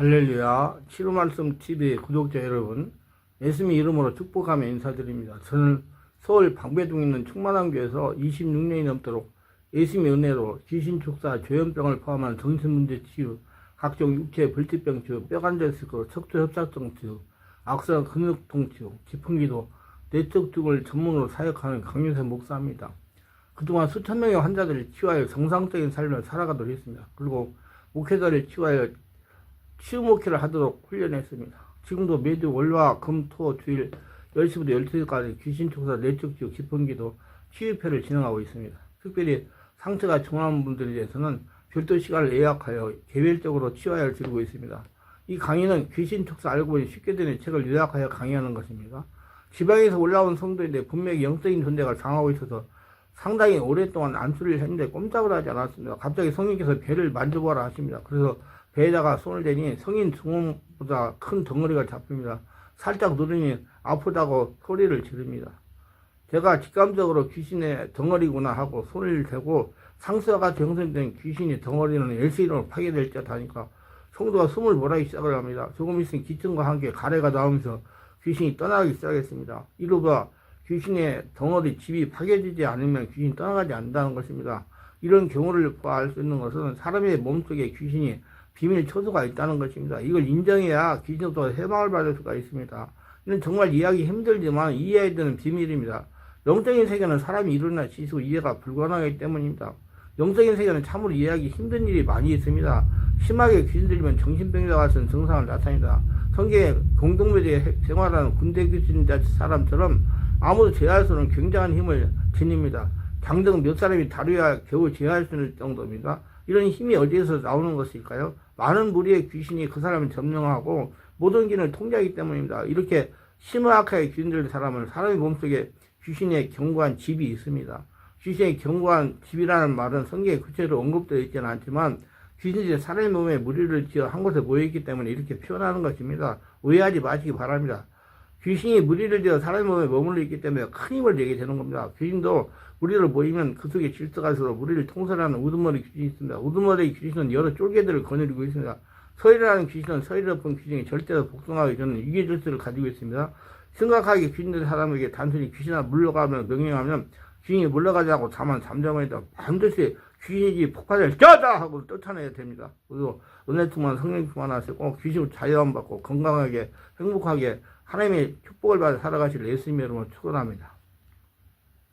할렐루야. 치료 말씀 TV 구독자 여러분, 예수님 이름으로 축복하며 인사드립니다. 저는 서울 방배동에 있는 충만한교에서 26년이 넘도록 예수님의 은혜로 귀신 축사, 조현병을 포함한 정신문제 치유, 각종 육체 불치병 치유, 뼈관절스크, 척추협착증 치유, 악성 근육통 치유, 기풍기도, 내적 죽을 전문으로 사역하는 강윤세 목사입니다. 그동안 수천 명의 환자들을 치유하여 정상적인 삶을 살아가도록 했습니다. 그리고 목회자를 치유하여 치유 목회를 하도록 훈련했습니다. 지금도 매주 월화 금, 토, 주일 10시부터 12시까지 귀신 축사, 내적 치유, 깊은 기도, 치유회를 진행하고 있습니다. 특별히 상처가 중요한 분들에 대해서는 별도 시간을 예약하여 개별적으로 치유하여 드리고 있습니다. 이 강의는 귀신 축사 알고 보니 쉽게 되는 책을 요약하여 강의하는 것입니다. 지방에서 올라온 성도인데 분명히 영적인 존재가 장하고 있어서 상당히 오랫동안 안수를 했는데 꼼짝을 하지 않았습니다. 갑자기 성인께서 배를 만져보라 하십니다. 그래서 배에다가 손을 대니 성인 중음보다 큰 덩어리가 잡힙니다. 살짝 누르니 아프다고 소리를 지릅니다. 제가 직감적으로 귀신의 덩어리구나 하고 손을 대고 상수가 형성된 귀신의 덩어리는 LCD로 파괴될 듯 하니까 성도가 숨을 몰아기 시작을 합니다. 조금 있으면 기침과 함께 가래가 나오면서 귀신이 떠나기 시작했습니다. 이로가 귀신의 덩어리 집이 파괴되지 않으면 귀신이 떠나가지 않는다는 것입니다. 이런 경우를 알 수 있는 것은 사람의 몸속에 귀신이 비밀 초소가 있다는 것입니다. 이걸 인정해야 귀신으로부터 해방을 받을 수가 있습니다. 이는 정말 이해하기 힘들지만 이해해야 되는 비밀입니다. 영적인 세계는 사람이 이루나 지수 이해가 불가능하기 때문입니다. 영적인 세계는 참으로 이해하기 힘든 일이 많이 있습니다. 심하게 귀신 들리면 정신병자 같은 증상을 나타냅니다. 성경에 공동묘지에 생활하는 군대 귀신 사람처럼 아무도 제어할 수 없는 굉장한 힘을 지닙니다. 당장 몇 사람이 다루야 겨우 제어할 수 있는 정도입니다. 이런 힘이 어디에서 나오는 것일까요? 많은 무리의 귀신이 그 사람을 점령하고 모든 기능을 통제하기 때문입니다. 이렇게 심각하게 귀신 들린 사람은 사람의 몸속에 귀신의 견고한 집이 있습니다. 귀신의 견고한 집이라는 말은 성경에 구체적으로 언급되어 있지는 않지만 귀신이 사람의 몸에 무리를 지어 한 곳에 모여있기 때문에 이렇게 표현하는 것입니다. 오해하지 마시기 바랍니다. 귀신이 무리를 지어 사람의 몸에 머물러 있기 때문에 큰 힘을 내게 되는 겁니다. 귀신도 무리를 모이면 그 속에 질서가 있어서 무리를 통솔하는 우두머리 귀신이 있습니다. 우두머리 귀신은 여러 쫄개들을 거느리고 있습니다. 서일이라는 귀신은 서일 높은 귀신이 절대로 복종하기 전에 위계 질서를 가지고 있습니다. 심각하게 귀신된 사람에게 단순히 귀신아 물러가면 명령하면 귀신이 물러가지 않고 자만 잠잠하다 반드시 귀신이 폭발을 쩌자 하고 쫓아내야 됩니다. 그리고 은혜 충만 성령 충만하시고 꼭 귀신을 자유함 받고 건강하게 행복하게 하나님의 축복을 받아 살아가실 예수님의 이름으로 축원합니다.